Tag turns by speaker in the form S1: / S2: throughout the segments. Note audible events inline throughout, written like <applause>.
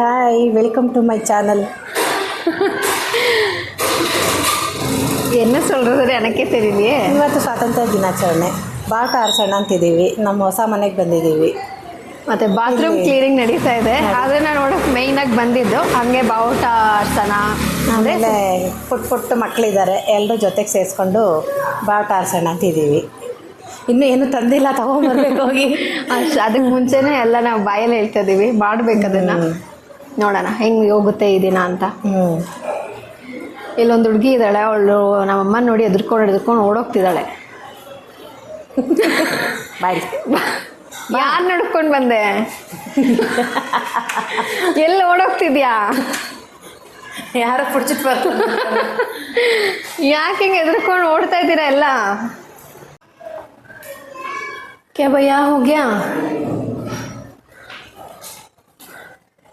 S1: Hi welcome to my channel
S2: என்ன சொல்கிறது எனக்கே தெரியலையே
S1: ಇವತ್ತು ಸ್ವಾತಂತ್ರ್ಯ ದಿನಾಚರಣೆ ಬಾಟ ಆರಿಸೋಣ ಅಂತಿದ್ದೀವಿ ನಮ್ಮ ಹೊಸ ಮನೆಗೆ ಬಂದಿದ್ದೀವಿ
S2: ಮತ್ತೆ ಬಾತ್ರೂಮ್
S1: ಇಲ್ಲಿ-
S2: ಕ್ಲೀನಿಂಗ್ ನಡೀತಾ ಇದೆ ಅದನ್ನ ನೋಡಕ್ ಮೇಯ್ನ್ ಆಗಿ ಬಂದಿದ್ದು ಹಂಗೆ ಬಾವುಟ ಆಡ್ಸೋಣ ಅಂದ್ರೆ
S1: ಆಮೇಲೆ ಪುಟ್ಟ ಪುಟ್ಟ ಮಕ್ಕಳಿದ್ದಾರೆ ಎಲ್ಲರೂ ಜೊತೆಗೆ ಸೇರಿಸ್ಕೊಂಡು ಬಾಟ ಆರಿಸೋಣ ಅಂತಿದ್ದೀವಿ ಇನ್ನೂ ಏನು ತಂದಿಲ್ಲ ತಗೊಂಬರ್ಬೇಕು ಹೋಗಿ <laughs>
S2: ಅಷ್ಟ್ ಅದಕ್ಕೆ ಮುಂಚೆನೆ ಎಲ್ಲ ನಾವು ಬಾಯಲ್ಲಿ ಹೇಳ್ತಾ ಇದೀವಿ ಮಾಡ್ಬೇಕು ಅದನ್ನ
S1: ಹ್ಮ್.
S2: ನೋಡೋಣ ಹೆಂಗೆ ಹೋಗುತ್ತೆ ಈ ದಿನ ಅಂತ.
S1: ಹ್ಞೂ
S2: ಇಲ್ಲೊಂದು ಹುಡುಗಿ ಇದ್ದಾಳೆ ಅವಳು ನಮ್ಮಮ್ಮ ನೋಡಿ ಎದುರ್ಕೊಂಡು ಹಿಡಿದುಕೊಂಡು ಓಡೋಗ್ತಿದ್ದಾಳೆ.
S1: ಬಾಯ್.
S2: ಯಾರು ನಡ್ಕೊಂಡು ಬಂದೆ? ಎಲ್ಲಿ ಓಡೋಗ್ತಿದ್ಯಾ?
S1: ಯಾರೋ ಪುಡ್ಚಿಟ್ ಬರ್ತ
S2: ಯಾಕೆ ಹಿಂಗೆ ಎದುರ್ಕೊಂಡು ಓಡ್ತಾ ಇದ್ದೀರಾ ಎಲ್ಲ? ಕ್ಯಾ ಭಯ್ಯ ಹೋಗ್ಯಾ?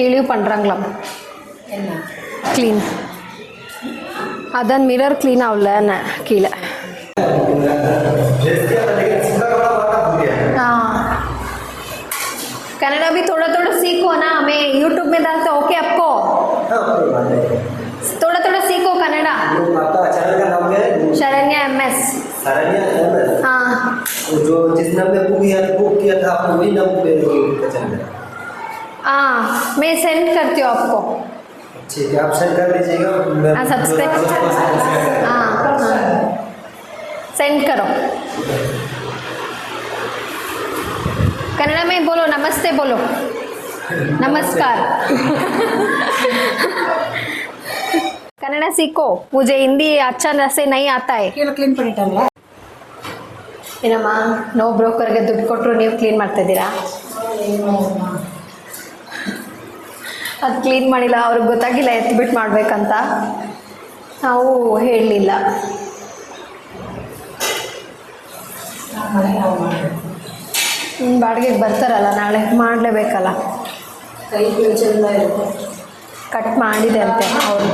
S2: கீழேயும் பண்ணுறாங்களாம் க்ளீன் அதான் மிரர் க்ளீன் ஆகல கீழே
S3: ड्रेस किया था लेकिन सूखा कपड़ा मारना भूल गया
S2: हाँ कन्नड़ा भी थोड़ा थोड़ा सीखो ना हमें यूट्यूब में डालते ओके आपको
S3: हाँ कोई बात नहीं
S2: थोड़ा थोड़ा सीखो कन्नड़ा
S3: वो आपका चैनल का नाम क्या है
S2: Sharanya M S
S3: Saranya M
S2: हाँ
S3: वो जो जिस नाम पे बुक किया बुक किया था आपको वही नाम पे का चैनल है
S2: हाँ मैं सेंड करती हूँ आपको
S3: ठीक है आप सेंड कर दीजिएगा मैं
S2: हाँ, सब्सक्राइब।
S3: दोस्तों को send कर दूँगा।
S2: हाँ हाँ सेंड करो कन्नड़ा में बोलो नमस्ते बोलो नमस्कार कन्नड़ा सीखो मुझे हिंदी अच्छा से नहीं आता है
S1: ಕೀಳು ಕ್ಲೀನ್ பண்ணிட்டாங்களா
S2: ಏನಮ್ಮ ನೋ ಬ್ರೋಕರ್ಗೆ ದುಡ್ಡು ಕೊಟ್ಟರು ನೀವು ಕ್ಲೀನ್ ಮಾಡ್ತಿದ್ದೀರಾ ಅದು ಕ್ಲೀನ್ ಮಾಡಿಲ್ಲ ಅವ್ರಿಗೆ ಗೊತ್ತಾಗಿಲ್ಲ ಎತ್ಬಿಟ್ಟು ಮಾಡಬೇಕಂತ. ನಾವು ಹೇಳಲಿಲ್ಲ. ಬಾಡಿಗೆಗೆ ಬರ್ತಾರಲ್ಲ ನಾಳೆ ಮಾಡಲೇಬೇಕಲ್ಲ. ಕಟ್ ಮಾಡಿದೆ ಅಂತೆ ಅವರು.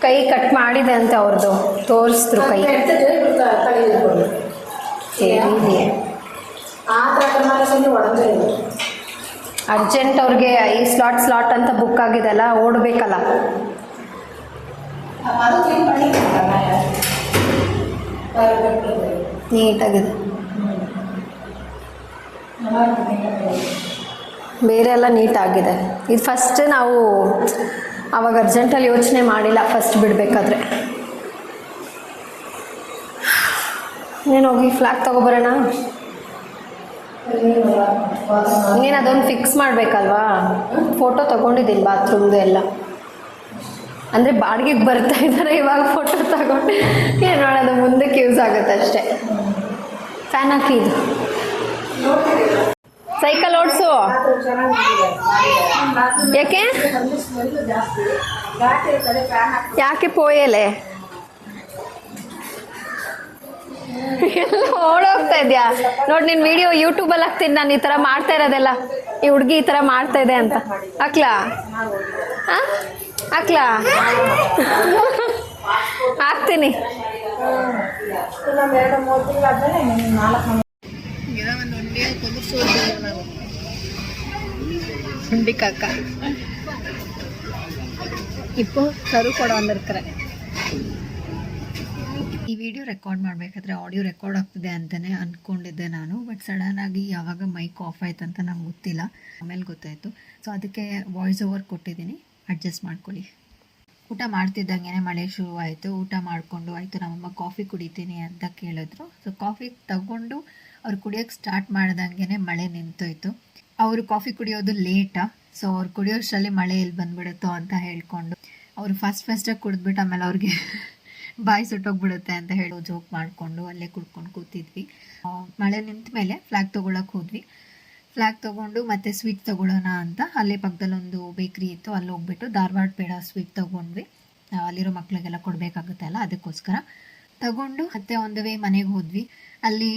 S2: ಕೈ ಕಟ್ ಮಾಡಿದೆ ಅಂತೆ ಅವ್ರದ್ದು. ತೋರಿಸಿದ್ರು ಕೈ. ಸರಿ
S1: ಆ ಥರ ಕರ್ನಾಟಕದಲ್ಲಿ ಒಡಂಜರಿಲ್ಲ
S2: ಅರ್ಜೆಂಟ್ ಅವ್ರಿಗೆ ಈ ಸ್ಲಾಟ್ ಸ್ಲಾಟ್ ಅಂತ ಬುಕ್
S1: ಆಗಿದೆ ಅಲ್ಲ ಓಡಬೇಕಲ್ಲ.
S2: ನೀಟಾಗಿದೆ. ಬೇರೆ ಎಲ್ಲ ನೀಟಾಗಿದೆ. ಇದು ಫಸ್ಟ್ ನಾವು ಆವಾಗ ಅರ್ಜೆಂಟಲ್ಲಿ ಯೋಚನೆ ಮಾಡಿಲ್ಲ ಫಸ್ಟ್ ಬಿಡಬೇಕಾದ್ರೆ. ನೀನು ಹೋಗಿ ಫ್ಲಾಗ್ ತಗೋಬರೋಣ ನೀನು ಅದೊಂದು ಫಿಕ್ಸ್ ಮಾಡಬೇಕಲ್ವಾ? ಫೋಟೋ ತೊಗೊಂಡಿದ್ದೀನಿ ಬಾತ್ರೂಮ್ದು ಎಲ್ಲ. ಅಂದರೆ ಬಾಡಿಗೆಗೆ ಬರ್ತಾ ಇದ್ದಾರೆ ಇವಾಗ ಫೋಟೋ ತಗೊಂಡು. ಏನು ಮಾಡೋದು ಮುಂದಕ್ಕೆ ಯೂಸ್ ಆಗುತ್ತೆ ಅಷ್ಟೇ. ಫ್ಯಾನ್ ಹಾಕಿ ಇದು. ಸೈಕಲ್ ಓಡಿಸು. ಯಾಕೆ? ಯಾಕೆ ಪೋಯಲೆ? ಎಲ್ಲ ಓಡೋಗ್ತಾ ಇದೆಯಾ ನೋಡಿ ನಿನ್ನ ವಿಡಿಯೋ ಯೂಟ್ಯೂಬಲ್ಲಿ ಹಾಕ್ತೀನಿ ನಾನು ಈ ಥರ ಮಾಡ್ತಾ ಇರೋದೆಲ್ಲ ಈ ಹುಡುಗಿ ಈ ಥರ ಮಾಡ್ತಾ ಇದೆ ಅಂತ ಹಾಕ್ಲಾ ಹಾಂ ಹಾಕ್ಲಾ ಹಾಕ್ತೀನಿ
S1: ಎರಡು ಮೂರು ತಿಂಗಳಾದ್ಮೇಲೆ ನಾಲ್ಕು
S2: சுண்டிக்காக்கா இப்போ கரு படம் வந்திருக்கிறேன்
S4: ವಿಡಿಯೋ ರೆಕಾರ್ಡ್ ಮಾಡಬೇಕಾದ್ರೆ ಆಡಿಯೋ ರೆಕಾರ್ಡ್ ಆಗ್ತಿದೆ ಅಂತಲೇ ಅಂದ್ಕೊಂಡಿದ್ದೆ ನಾನು ಬಟ್ ಸಡನ್ ಆಗಿ ಯಾವಾಗ ಮೈಕ್ ಆಫ್ ಆಯ್ತು ಅಂತ ನಂಗೆ ಗೊತ್ತಿಲ್ಲ. ಆಮೇಲೆ ಗೊತ್ತಾಯಿತು. ಸೊ ಅದಕ್ಕೆ ವಾಯ್ಸ್ ಓವರ್ ಕೊಟ್ಟಿದ್ದೀನಿ. ಅಡ್ಜಸ್ಟ್ ಮಾಡ್ಕೊಳ್ಳಿ. ಊಟ ಮಾಡ್ತಿದ್ದಂಗೆ ಮಳೆ ಶುರು ಆಯಿತು ಊಟ ಮಾಡಿಕೊಂಡು ಆಯಿತು, ನಮ್ಮಮ್ಮ ಕಾಫಿ ಕುಡಿತೀನಿ ಅಂತ ಕೇಳಿದ್ರು. ಸೊ ಕಾಫಿ ತಗೊಂಡು ಅವ್ರು ಕುಡಿಯೋಕ್ಕೆ ಸ್ಟಾರ್ಟ್ ಮಾಡ್ದಂಗೆ ಮಳೆ ನಿಂತೋಯ್ತು. ಅವರು ಕಾಫಿ ಕುಡಿಯೋದು ಲೇಟಾ ಸೊ ಅವ್ರು ಕುಡಿಯೋಷ್ಟರಲ್ಲಿ ಮಳೆ ಎಲ್ಲಿ ಬಂದ್ಬಿಡುತ್ತೋ ಅಂತ ಹೇಳ್ಕೊಂಡು ಅವರು ಫಸ್ಟ್ ಫಸ್ಟಾಗಿ ಕುಡಿದ್ಬಿಟ್ಟು ಆಮೇಲೆ ಅವ್ರಿಗೆ ಬಾಯಿ ಸುಟ್ಟೋಗ್ಬಿಡುತ್ತೆ ಅಂತ ಹೇಳಿ ಜೋಕ್ ಮಾಡಿಕೊಂಡು ಅಲ್ಲೇ ಕುಡ್ಕೊಂಡು ಕೂತಿದ್ವಿ. ಮಳೆ ನಿಂತ ಮೇಲೆ ಫ್ಲಾಗ್ ತೊಗೊಳಕ್ಕೆ ಹೋದ್ವಿ. ಫ್ಲಾಗ್ ತೊಗೊಂಡು ಮತ್ತೆ ಸ್ವೀಟ್ ತೊಗೊಳ್ಳೋಣ ಅಂತ ಅಲ್ಲೇ ಪಕ್ಕದಲ್ಲೊಂದು ಬೇಕ್ರಿ ಇತ್ತು, ಅಲ್ಲಿ ಹೋಗ್ಬಿಟ್ಟು ಧಾರವಾಡ ಪೇಡ ಸ್ವೀಟ್ ತೊಗೊಂಡ್ವಿ. ಅಲ್ಲಿರೋ ಮಕ್ಳಿಗೆಲ್ಲ ಕೊಡಬೇಕಾಗುತ್ತೆ ಅಲ್ಲ, ಅದಕ್ಕೋಸ್ಕರ. ತಗೊಂಡು ಮತ್ತೆ ಒಂದು ವೇ ಮನೆಗೆ ಹೋದ್ವಿ. ಅಲ್ಲಿ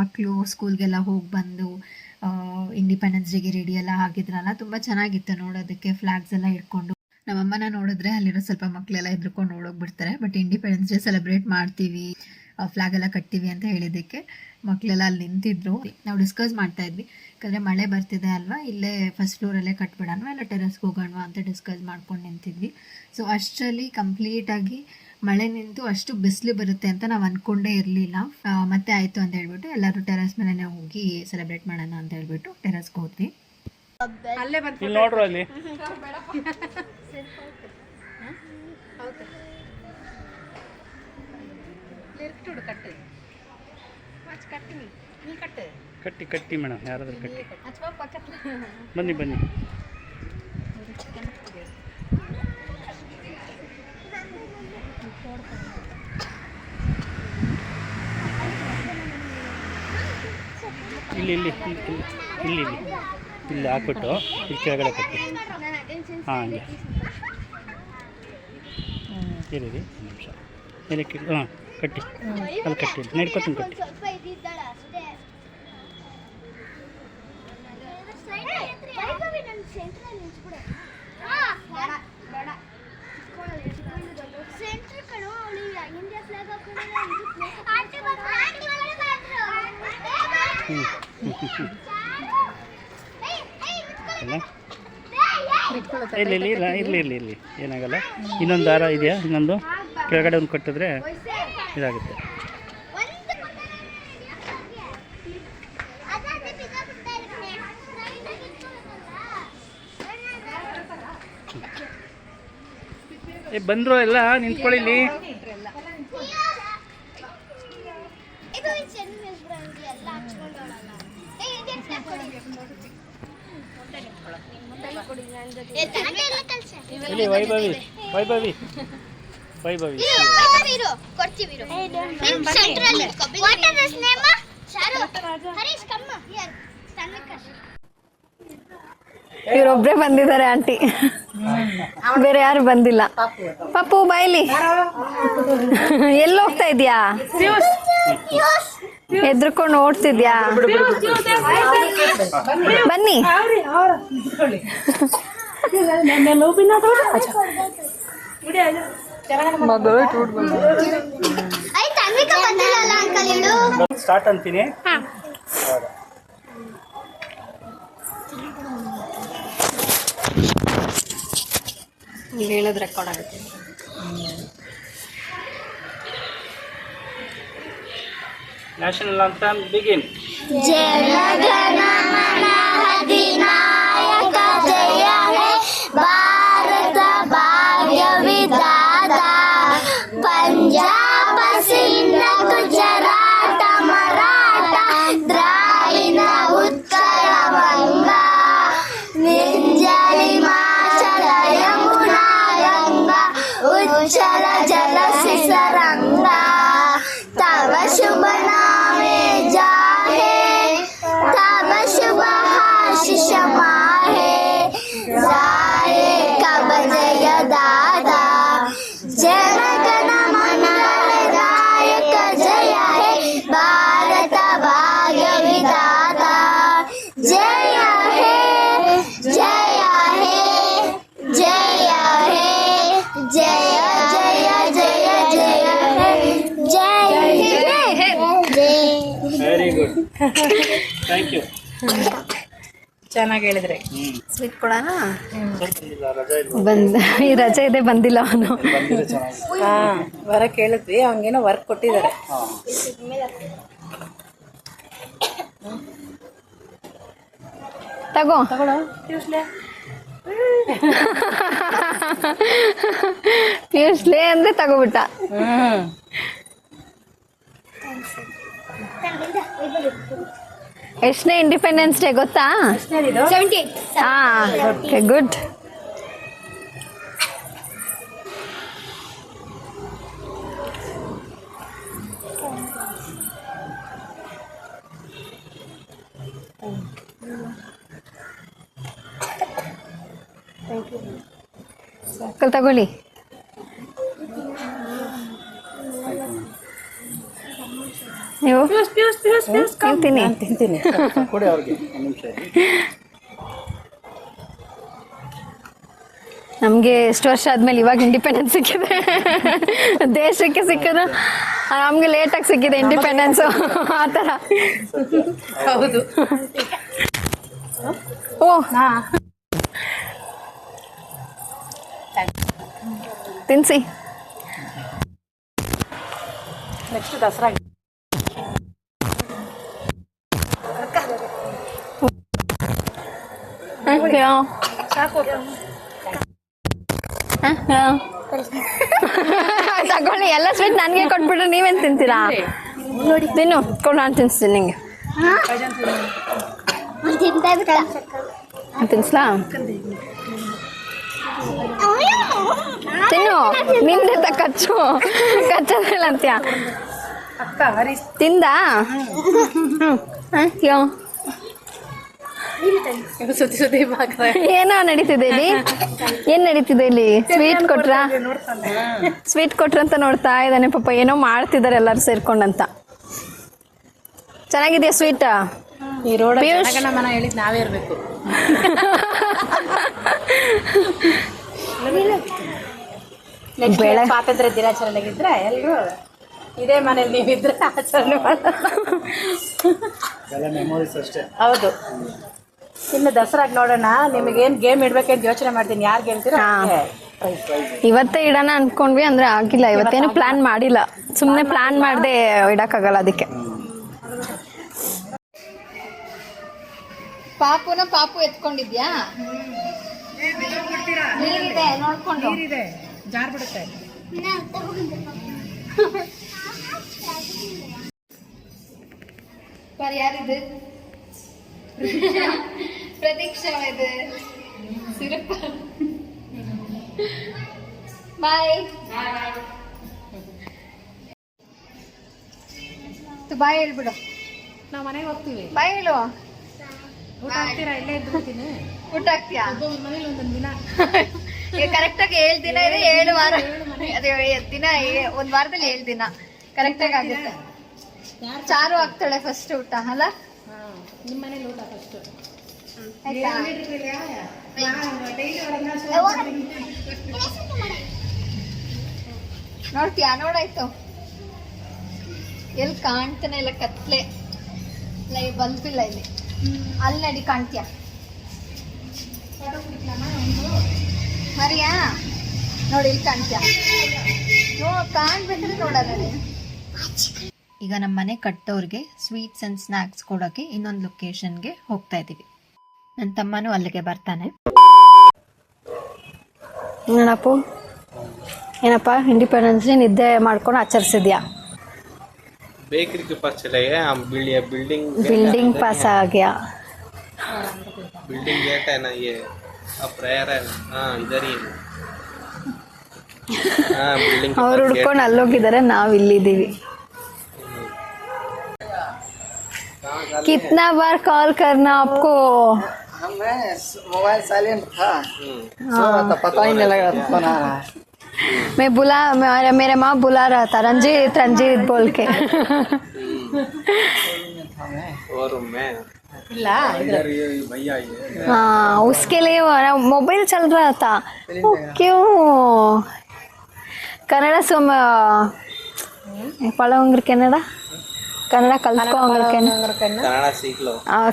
S4: ಮಕ್ಕಳು ಸ್ಕೂಲ್ಗೆಲ್ಲ ಹೋಗಿ ಬಂದು ಇಂಡಿಪೆಂಡೆನ್ಸ್ ಡೇಗೆ ರೆಡಿ ಎಲ್ಲ ಆಗಿದ್ರಲ್ಲ, ತುಂಬ ಚೆನ್ನಾಗಿತ್ತು ನೋಡೋದಕ್ಕೆ ಫ್ಲಾಗ್ಸ್ ಎಲ್ಲ ಇಟ್ಕೊಂಡು. ನಮ್ಮಮ್ಮನ ನೋಡಿದ್ರೆ ಅಲ್ಲಿರೋ ಸ್ವಲ್ಪ ಮಕ್ಕಳೆಲ್ಲ ಎದ್ರುಕೊಂಡು ನೋಡೋಗ್ಬಿಡ್ತಾರೆ ಬಟ್ ಇಂಡಿಪೆಂಡೆನ್ಸ್ ಡೇ ಸೆಲೆಬ್ರೇಟ್ ಮಾಡ್ತೀವಿ. ಫ್ಲಾಗ್ ಎಲ್ಲ ಕಟ್ತೀವಿ ಅಂತ ಹೇಳಿದ್ದಕ್ಕೆ ಮಕ್ಕಳೆಲ್ಲ ಅಲ್ಲಿ ನಿಂತಿದ್ರು. ನಾವು ಡಿಸ್ಕಸ್ ಮಾಡ್ತಾ ಇದ್ವಿ. ಯಾಕಂದರೆ ಮಳೆ ಬರ್ತಿದೆ ಅಲ್ವಾ? ಇಲ್ಲೇ ಫಸ್ಟ್ ಫ್ಲೋರಲ್ಲೇ ಕಟ್ಬಿಡೋಣ, ಇಲ್ಲ ಟೆರೆಸ್ಗೆ ಹೋಗೋಣ ಅಂತ ಡಿಸ್ಕಸ್ ಮಾಡ್ಕೊಂಡು ನಿಂತಿದ್ವಿ. ಸೊ ಅಷ್ಟರಲ್ಲಿ ಕಂಪ್ಲೀಟಾಗಿ ಮಳೆ ನಿಂತು ಅಷ್ಟು ಬಿಸಿಲು ಬರುತ್ತೆ ಅಂತ ನಾವು ಅಂದ್ಕೊಂಡೇ ಇರಲಿಲ್ಲ. ಮತ್ತೆ ಆಯಿತು ಅಂತ ಹೇಳ್ಬಿಟ್ಟು ಎಲ್ಲರೂ ಟೆರೆಸ್ ಮೇಲೆ ಹೋಗಿ ಸೆಲೆಬ್ರೇಟ್ ಮಾಡೋಣ ಅಂತ ಹೇಳ್ಬಿಟ್ಟು ಟೆರೆಸ್ಗೆ ಹೋದ್ವಿ.
S5: ಇಲ್ಲಿ ನೋಡ್ರು ಅಲ್ಲಿ. ಕಟ್ಟಿ ಕಟ್ಟಿ ಮೇಡಮ್, ಯಾರಾದ್ರೂ ಕಟ್ಟಿ. ಬನ್ನಿ ಬನ್ನಿ. ಇಲ್ಲಿ ಇಲ್ಲಿ ಇಲ್ಲಿ ಇಲ್ಲಿ ಇಲ್ಲಿ. ಇಲ್ಲಿ ಹಾಕ್ಬಿಟ್ಟು ಇಲ್ಲಿ ಕೆಳಗಡೆ ಕಟ್ಟಿ. ಹಾಂ ಹಂಗೆ. ಇರಿ ರೀ ಒಂದು ನಿಮಿಷ. ಇಲ್ಲಿ ಹಾಂ ಕಟ್ಟಿ. ಅಲ್ಲಿ ಕಟ್ಟಿ ನಡ್ಕೊತೀನಿ ಕಟ್ಟಿ.
S6: ಹ್ಞೂ ವೈಭವಿ ನನ್ನ ಸೆಂಟ್ರಲ್ಲಿ ನಿಲ್ಸ್ಬಿಡು ಬೇಡ ಬೇಡ ಸೆಂಟ್ರ್ ಕಣೋ ಅವಳು ಇಂಡಿಯಾ ಫ್ಲಾಗ್ ಹಾಕೊಂಡು ಆಂಟಿ ಬಂದ್ರು ಆಂಟಿ
S5: ಹ್ಞೂ ಅಲ್ಲ ಇಲ್ಲಿ ಇಲ್ಲಿ ಇಲ್ಲ ಇರಲಿ ಇರಲಿ ಇರಲಿ ಏನಾಗಲ್ಲ. ಇನ್ನೊಂದು ದಾರ ಇದೆಯಾ? ಇನ್ನೊಂದು? ಕೆಳಗಡೆ ಒಂದು ಕಟ್ಟಿದ್ರೆ ಇದಾಗುತ್ತೆ. ಏ ಬಂದರು ಎಲ್ಲ ನಿಂತ್ಕೊಳ್ಳಿ ಇಲ್ಲಿ
S6: ಇದು ಚೆನ್ನ ಎಲ್ಲ ಹಚ್ಕೊಂಡವಳಲ್ಲ ಏ ಇದೆ ಫ್ಲಾಗ್ ಕೊಡಿ ಏ, ತನಗೆ ಎಲ್ಲ ಕಳ್ಸ.
S5: ಇಲ್ಲಿ ವೈಭವಿ ವೈಭವಿ. ವೈಭವಿ.
S6: ಇರು, ಕೊಡ್ತೀವಿ ಬಿಡಿ. What is his name? Sharu. Harish ಕಮ್ಮ ಹಿಯರ್ ತನಕ.
S4: ಇವರೊಬ್ಬರೇ ಬಂದಿದ್ದಾರೆ ಆಂಟಿ. ಬೇರೆ ಯಾರು ಬಂದಿಲ್ಲ. ಪಪ್ಪು ಬಾಯ್ಲಿ ಎಲ್ಲಿ ಹೋಗ್ತಾ ಇದೀಯಾ ಎದ್ರುಕೊಂಡು ಓಡ್ತಿದ್ಯಾ? ಬನ್ನಿ.
S6: ಅಂಕಲ್ ಇಡು
S5: ಸ್ಟಾರ್ಟ್ ಅಂತೀನಿ
S4: ಹೇಳೋದು ರೆಕಾರ್ಡ್ ಆಗುತ್ತೆ.
S5: ನ್ಯಾಷನಲ್ ಅಂತ ಬಿಗಿನ್
S6: ಜನಗಣಮನ ಅಧಿನಾಯಕ
S1: ಚೆನ್ನಾಗಿ ಹೇಳಿದ್ರೆ.
S2: ಸ್ವೀಟ್ ಕೊಡೋಣ ಬಂದ ಈ ರಜೆ ಇದೆ ಬಂದಿಲ್ಲ ಅವನು.
S1: ಹಾಂ ಹೊರಗೆ ಕೇಳಿದ್ವಿ ಅವ್ನಿಗೇನೋ ವರ್ಕ್ ಕೊಟ್ಟಿದ್ದಾರೆ.
S2: ತಗೋ.
S1: ತಗೊಳ್ಳೋ
S2: ಪಿಯೂಷ್ ಲೇ ಅಂದ್ರೆ ತಗೋಬಿಟ್ಟ.
S1: ಹ್ಞೂ
S2: ಎಷ್ಟನೇ ಇಂಡಿಪೆಂಡೆನ್ಸ್ ಡೇ ಗೊತ್ತಾ? ಹಾ ಓಕೆ ಗುಡ್ ತಗೊಳ್ಳಿ. ನೀವು? ತಿಂತೀನಿ
S1: ನಾನು ತಿಂತೀನಿ
S5: ಕೊಡಿ ಅವ್ರಿಗೆ ಒಂದು ನಿಮಿಷ.
S2: ನಮಗೆ ಎಷ್ಟು ವರ್ಷ ಆದಮೇಲೆ ಇವಾಗ ಇಂಡಿಪೆಂಡೆನ್ಸ್ ಸಿಕ್ಕಿದೆ. ದೇಶಕ್ಕೆ ಸಿಕ್ಕಿದ ನಮಗೆ ಲೇಟಾಗಿ ಸಿಕ್ಕಿದೆ ಇಂಡಿಪೆಂಡೆನ್ಸ್ ಆ ಥರ
S1: ಹೌದು.
S2: ಓ. ತಿನ್ಸಿ.
S1: ನೆಕ್ಸ್ಟ್ ದಸರಾ
S2: ತಗೊಳ್ಳಿ ಎಲ್ಲ ಸ್ವೀಟ್ ನನಗೆ ಕೊಟ್ಬಿಟ್ರೆ ನೀವೇನು ತಿಂತೀರಾ? ತಿನ್ನು ಕೊಡು ನಾನು ತಿನ್ಸ್ತೀನಿ ನಿಂಗೆ. ತಿನ್ಸ್ಲಾ? ತಿನ್ನು. ನಿಂದೆ ಕಚ್ಚು. ಕಚ್ಚೋದಿಲ್ಲ ಅಂತ್ಯ
S1: ಹ್ಞೂ
S2: ತಿಂದ? ಅಯ್ಯೋ.
S1: ಸುದ್ದಿ ಸುದ್ದಿ ಸುತ್ತಿ
S2: ಏನೋ ನಡೀತಿದೆ ಇಲ್ಲಿ? ಏನ್ ನಡೀತಿದೆ ಇಲ್ಲಿ? ಸ್ವೀಟ್ ಕೊಟ್ರ? ಸ್ವೀಟ್ ಕೊಟ್ರ ಅಂತ ನೋಡ್ತಾ ಇದ್ದಾನೆ ಪಾಪ. ಏನೋ ಮಾಡ್ತಿದ್ದಾರೆ ಎಲ್ಲರೂ ಸೇರ್ಕೊಂಡಂತ. ಚೆನ್ನಾಗಿದ್ಯಾ ಸ್ವೀಟ್
S1: ಈ ರೋಡ್
S2: ಪಿಯೂಷ್.
S1: ಮನ ಹೇಳಿದ್ ನಾವೇ ಇರಬೇಕು. ನೆಕ್ಸ್ಟ್
S2: ಬೆಳೆ.
S1: ಸ್ವಾತಂತ್ರ್ಯ ದಿನಾಚರಣೆಗಿದ್ರೆ ಎಲ್ಲರೂ ಇದೇ ಮನೇಲಿ ನೀವಿದ್ರೆ ಆಚರಣೆ
S5: ಅಷ್ಟೇ.
S1: ಹೌದು. ಇನ್ನು ದಸರಾಗ್ ನೋಡೋಣ. ನಿಮಗೇನು ಗೇಮ್ ಇಡ್ಬೇಕಂತ ಯೋಚನೆ ಮಾಡ್ತೀನಿ. ಯಾರು ಗೆಲ್ತೀರಾ
S2: ಹಾ.
S1: ಅವ್ರಿಗೆ
S2: ಇವತ್ತೇ ಇಡೋಣ ಅನ್ಕೊಂಡ್ವಿ ಅಂದ್ರೆ ಆಗಿಲ್ಲ. ಇವತ್ತೇನು ಪ್ಲಾನ್ ಮಾಡಿಲ್ಲ. ಸುಮ್ಮನೆ ಪ್ಲಾನ್ ಮಾಡದೆ ಇಡಕ್ಕಾಗಲ್ಲ ಅದಕ್ಕೆ. ಪಾಪುನ ಪಾಪು ಎತ್ಕೊಂಡಿದ್ಯಾ? ನೀರಿದೆ ನೋಡ್ಕೊಂಡು.
S1: ಜಾರ್ ಬಿಡುತ್ತೆ.
S2: ಯಾರಿದು? ಪ್ರತೀಕ್ಷಾ. ಇದು ತು ಬಾಯ್. ಬಾಯ್ ಹೇಳ್ಬಿಡು.
S1: ನಾವು ಮನೆಗೆ ಹೋಗ್ತೀವಿ.
S2: ಬಾಯ್ ಹೇಳು.
S1: ಊಟ ಹಾಕ್ತೀರಾ? ಇಲ್ಲೇ
S2: ಊಟ ಹಾಕ್ತೀಯಾ?
S1: ಮನೇಲಿ ಒಂದೊಂದು ದಿನ.
S2: ಕರೆಕ್ಟಾಗಿ ಏಳು ದಿನ ಇದೆ ಏಳು ವಾರ. ಅದೇ ದಿನ ಏ- ಒಂದ್ ವಾರದಲ್ಲಿ ಏಳು ದಿನ. ಕರೆಕ್ಟಾಗಿ ಆಗುತ್ತೆ. ಚಾರು ಆಗ್ತಾಳೆ ಫಸ್ಟ್ ಊಟ ಅಲ್ಲ?
S1: ನಿಮ್ಮ ಮನೇಲಿ ಊಟ ಫಸ್ಟ್
S2: ನೋಡ್ತೀಯಾ? ನೋಡಾಯ್ತು. ಎಲ್ಲಿ ಕಾಣ್ತಾನೆ ಇಲ್ಲ ಕತ್ಲೆ? ಲೈ ಬಲ್ಬಿಲ್ಲ ಇಲ್ಲಿ. ಅಲ್ಲಿ ನಡಿ ಕಾಣ್ತೀಯ? ಮರಿಯಾ? ನೋಡಿ ಇಲ್ಲಿ ಕಾಣ್ತೀಯ? ನೋ ಕಾಣ್ಬೇಕಂದ್ರೆ ನೀನು. ಈಗ ನಮ್ಮ ಮನೆ ಕಟ್ಟೋರಿಗೆ ಸ್ವೀಟ್ಸ್ ಅಂಡ್ ಸ್ನ್ಯಾಕ್ಸ್ ಕೊಡೋಕೆ ಇನ್ನೊಂದು ಲೊಕೇಶನ್ಗೆ ಹೋಗ್ತಾ ಇದ್ದೀವಿ ನನ್ನ ತಮ್ಮನೂ ಅಲ್ಲಿಗೆ ಬರ್ತಾನೆ. ಏನಪ್ಪ? ಏನಪ್ಪ ಇಂಡಿಪೆಂಡೆನ್ಸ್ ಡೇ ನಿದ್ದೆ ಮಾಡ್ಕೊಂಡು ಆಚರಿಸಿದ್ಯಾ?
S7: ಬೇಕರಿಗೆ ಪಾಸ್ ಬಿಲ್ಡಿಂಗ್ ಬಿಲ್ಡಿಂಗ್ ಪಾಸ್ ಆಗ್ಯಾ? ಬಿಲ್ಡಿಂಗ್ ಗೇಟ್ ಏನ ಪ್ರೇಯರ್ ಇದರಿ
S2: ಅವ್ರು ಹುಡ್ಕೊಂಡು ಅಲ್ಲೋಗಿದ್ದಾರೆ ನಾವು ಇಲ್ಲಿದ್ದೀವಿ कितना बार कॉल करना आपको?
S3: हमें मोबाइल साइलेंट था। हाँ। तो पता ही नहीं लग रहा था फ़ोन आ रहा है।
S2: मैं बुला मेरा मेरे माँ बुला रहा था रंजीत रंजीत बोल के।
S7: और मैं।
S2: हाँ उसके लिए हमारा मोबाइल चल रहा था। वो क्यों? कन्नड़ा सुम पढ़ोंगे कनाडा? कन्नड़ा
S7: कल सीख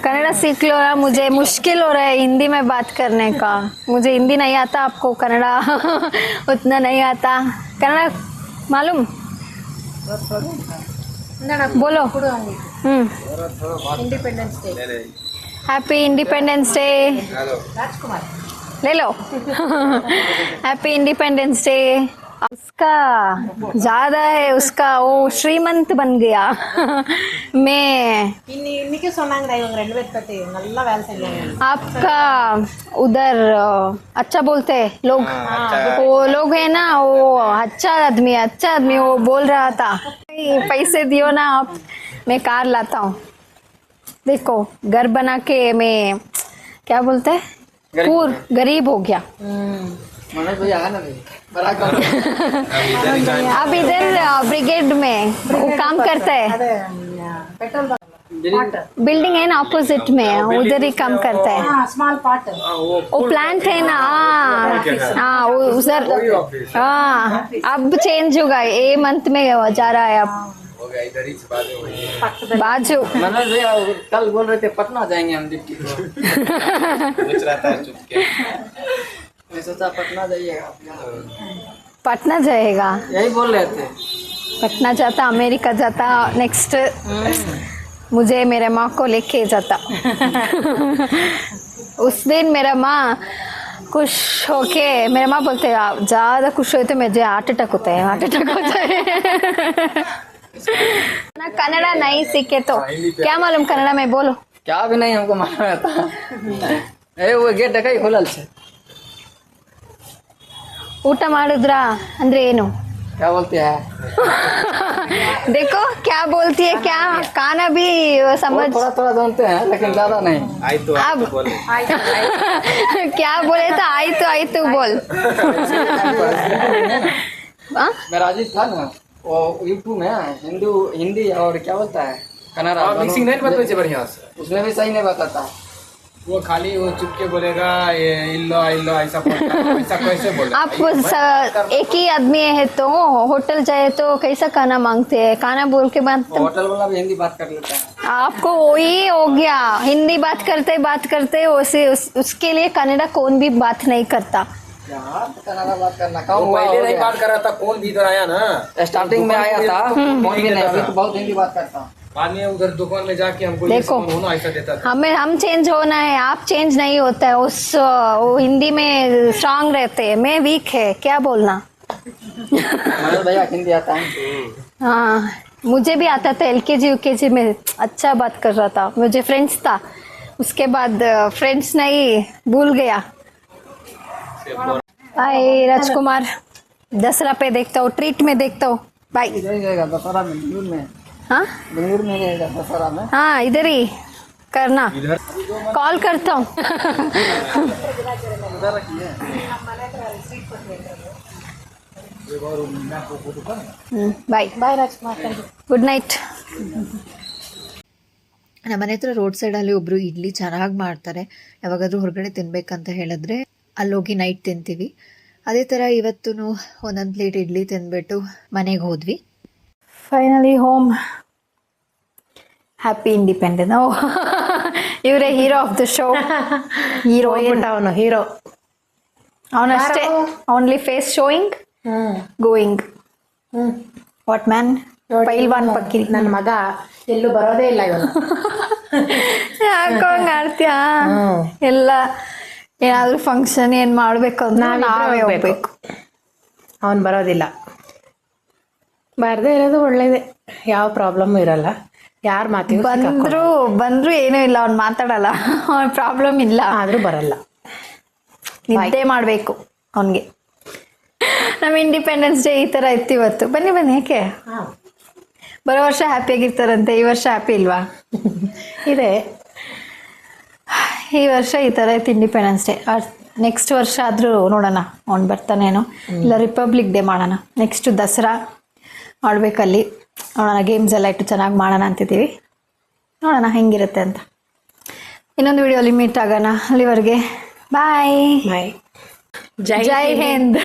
S2: कन्नड़ा सीख लो हाँ, ना मुझे मुश्किल हो रहा है हिंदी में बात करने का। मुझे हिंदी नहीं आता आपको कन्नड़ा <laughs> उतना नहीं आता। कन्नड़ा मालूम? बोलो। हम्म। Independence day. Happy
S7: independence
S1: day
S2: ले लो। हैप्पी इंडिपेंडेंस डे उसका ज़्यादा है उसका वो श्रीमंत बन गया। मैं आपका उधर अच्छा बोलते लोग। हाँ, अच्छा। वो लोग है ना वो अच्छा आदमी अच्छा आदमी वो बोल रहा था। पैसे दियो ना आप मैं कार लाता हूँ। देखो घर बना के मैं क्या बोलते हैं गरीब हो गया। आप इधर ब्रिगेड में. वो काम करता है. बिल्डिंग है ना ऑपोजिट में. उधर ही काम करता है.
S1: स्मॉल पार्ट
S2: वो प्लांट है ना हाँ. उधर हाँ. अब चेंज होगा ए मंथ में जा रहा है अब. बाजू।
S3: मनोज भैया कल बोल रहे थे पटना जाएँगे हम
S7: दिख <laughs> रहा
S3: सोचा पटना जाइएगा।
S2: पटना जाएगा?
S3: यही बोल रहे थे।
S2: पटना जाता अमेरिका जाता नेक्स्ट मुझे मेरे माँ को लेके जाता। उस दिन मेरा माँ खुश होके मेरे माँ बोलते ज़्यादा खुश हुए तो मुझे हार्ट अटैक होता है हार्ट अटैक होता है। ना कन्नड़ा नहीं सीखे तो। क्या मालूम कन्नड़ा में बोलो?
S3: क्या भी नहीं हमको मालूम रहता। <laughs> ए वो गेट खुलल से।
S2: ಊಟ ಮಾಡಿದ್ರಾ ಅಂದ್ರೆ ಏನು
S3: क्या बोलते हैं
S2: देखो क्या बोलती है क्या खाना भी समझ
S3: थोड़ा थोड़ा जानते हैं लेकिन ज्यादा नहीं
S7: आई तो
S2: अब
S7: आप बोले
S2: क्या बोले तो आई तो आई तो बोल हाँ?
S3: मैं राजीव था ना वो यूट्यूब में हिंदू हिंदी और क्या बोलता है कन्नड़ा
S8: मिक्सिंग नहीं बतवे छे बढ़िया से
S3: उसमें भी सही नहीं बताता
S8: वो खाली वो चुप के बोलेगा ये इल्लो इल्लो ऐसा ऐसा कैसे बोले?
S2: आप एक ही आदमी है तो होटल जाए तो कैसा खाना मांगते हैं? खाना बोल के बाद
S3: होटल वाला भी हिंदी बात कर लेता है।
S2: आपको वही हो गया। हिंदी बात करते बात करते उसे उस, उसके लिए कनाडा कौन भी बात नहीं करता।
S3: यार कन्नड़ा बात करना
S8: पहले नहीं बात कर रहा था कौन भी इधर आया ना?
S3: स्टार्टिंग में आया था। तो बहुत हिंदी बात करता। हूँ
S8: उधर दुकान में जाके हमको
S2: देखो।
S8: होना ऐसा देता था।
S2: हमें हम चेंज होना है आप चेंज नहीं होता है उस वो हिंदी में स्ट्रांग रहते हैं। मैं वीक है क्या बोलना?
S3: भैया हिंदी आता है।
S2: हाँ मुझे भी आता था एल के जी यू के जी में अच्छा बात कर रहा था। मुझे फ्रेंड्स था उसके बाद फ्रेंड्स नहीं भूल गया। बाय राजकुमार दसरा पे देखता हूँ ट्रीट में देखता हूँ। बाय
S3: दशहरा बेंगलुरु में।
S2: हाँ
S3: बेंगलुरु में रहेगा दशहरा में
S2: हाँ इधर ही करना कॉल करता हूँ
S3: उधर रखिए
S2: bye
S1: bye Rajkumar
S2: good night
S4: ನಮ್ಮ ಮನೆ ಹತ್ರ ರೋಡ್ ಸೈಡಲ್ಲಿ ಒಬ್ಬರು ಇಡ್ಲಿ ಚೆನ್ನಾಗಿ ಮಾಡ್ತಾರೆ ಯಾವಾಗಾದ್ರೂ ಹೊರಗಡೆ ತಿನ್ಬೇಕಂತ ಹೇಳಿದ್ರೆ ಅಲ್ಲೋಗಿ ನೈಟ್ ತಿಂತೀವಿ ಅದೇ ಥರ ಇವತ್ತು ಒಂದೊಂದು ಪ್ಲೇಟ್ ಇಡ್ಲಿ ತಿಂದ್ಬಿಟ್ಟು ಮನೆಗೆ ಹೋದ್ವಿ
S2: ಫೈನಲಿ ಹೋಮ್ ಹ್ಯಾಪಿ ಇಂಡಿಪೆಂಡೆಂಟ್ ಓ ಇವರೇ hero of the show hero
S1: ಅವನು hero
S2: ಅವನಷ್ಟೇ only
S1: face
S2: showing
S1: going
S2: what man ಪೈಲ್ವಾನ್ ಪಕ್ಕಿ
S1: ನನ್ನ ಮಗ ಎಲ್ಲೂ ಬರೋದೇ ಇಲ್ಲ ಇವನು. <laughs>
S2: ಯಾಕೋ ಹಂಗ್ ಆಡ್ತೀಯಾ? ಎಲ್ಲ ಏನಾದ್ರೂ ಫಂಕ್ಷನ್ ಏನ್ ಮಾಡ್ಬೇಕು ಅಂದ್ರೆ ನಾವೇ
S1: ಹೋಗ್ಬೇಕು. ಅವನ್ ಬರೋದಿಲ್ಲ. ಬರದೇ ಇರೋದು ಒಳ್ಳೇದೇ. ಯಾವ ಪ್ರಾಬ್ಲಮ್ ಇರಲ್ಲ. ಯಾರು ಮಾತಿ
S2: ಬಂದ್ರು ಬಂದ್ರು ಏನೂ ಇಲ್ಲ ಅವ್ನು ಮಾತಾಡಲ್ಲ. ಅವ್ನ ಪ್ರಾಬ್ಲಮ್ ಇಲ್ಲ.
S1: ಆದ್ರೂ ಬರಲ್ಲ.
S2: ಇದೇ ಮಾಡಬೇಕು ಅವನಿಗೆ. ನಮ್ಮ ಇಂಡಿಪೆಂಡೆನ್ಸ್ ಡೇ ಈ ಥರ ಇತ್ತು ಇವತ್ತು. ಬನ್ನಿ ಬನ್ನಿ ಯಾಕೆ? ಬರೋ ವರ್ಷ ಹ್ಯಾಪಿಯಾಗಿರ್ತಾರಂತೆ ಈ ವರ್ಷ ಹ್ಯಾಪಿ ಇಲ್ವಾ?
S1: ಇದೆ.
S2: ಈ ವರ್ಷ ಈ ಥರ ಇತ್ತು ಇಂಡಿಪೆಂಡೆನ್ಸ್ ಡೇ ನೆಕ್ಸ್ಟ್ ವರ್ಷ ಆದರೂ ನೋಡೋಣ. ಅವ್ನು ಬರ್ತಾನೇನೋ. ಇಲ್ಲ ರಿಪಬ್ಲಿಕ್ ಡೇ ಮಾಡೋಣ. ನೆಕ್ಸ್ಟ್ ದಸರಾ. ಮಾಡ್ಬೇಕಲ್ಲಿ. ನೋಡೋಣ ಗೇಮ್ಸ್ ಎಲ್ಲ ಇಟ್ಟು ಚೆನ್ನಾಗಿ ಮಾಡೋಣ ಅಂತಿದ್ದೀವಿ. ನೋಡೋಣ ಹೆಂಗಿರುತ್ತೆ ಅಂತ. ಇನ್ನೊಂದು ವಿಡಿಯೋ ಮೀಟ್ ಆಗೋಣ ಅಲ್ಲಿವರೆಗೆ. ಬಾಯ್
S1: ಬಾಯ್
S2: ಜೈ ಹಿಂದ್.